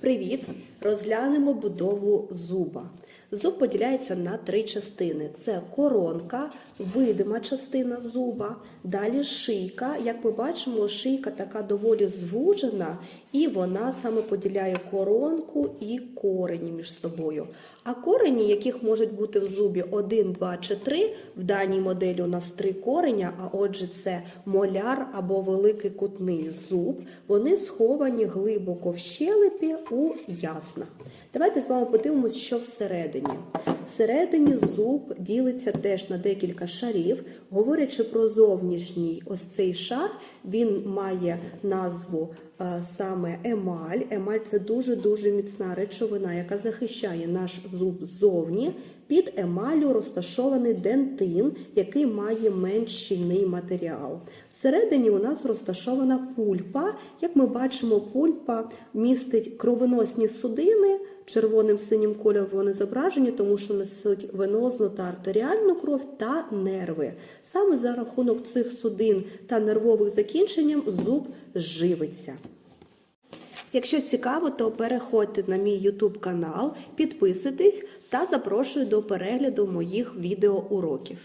Привіт! Розглянемо будову зуба. Зуб поділяється на три частини: це коронка, видима частина зуба, далі шийка. Як ми бачимо, шийка така доволі звужена, і вона саме поділяє коронку і корені між собою. А корені, яких можуть бути в зубі 1, 2 чи 3, в даній моделі у нас три кореня, а отже, це моляр або великий кутний зуб. Вони сховані глибоко в щелепі у яснах. Давайте з вами подивимось, що всередині. Всередині зуб ділиться теж на декілька шарів. Говорячи про зовнішній ось цей шар, він має назву е, саме емаль. Емаль це дуже-дуже міцна речовина, яка захищає наш зуб ззовні. Під емалю розташований дентин, який має менш щільний матеріал. Всередині у нас розташована пульпа. Як ми бачимо, пульпа містить кровоносні судини. Червоним синім кольором вони зображені, тому що несуть венозну та артеріальну кров та нерви. Саме за рахунок цих судин та нервових закінчень зуб живиться. Якщо цікаво, то переходьте на мій YouTube канал, підписуйтесь та запрошую до перегляду моїх відеоуроків.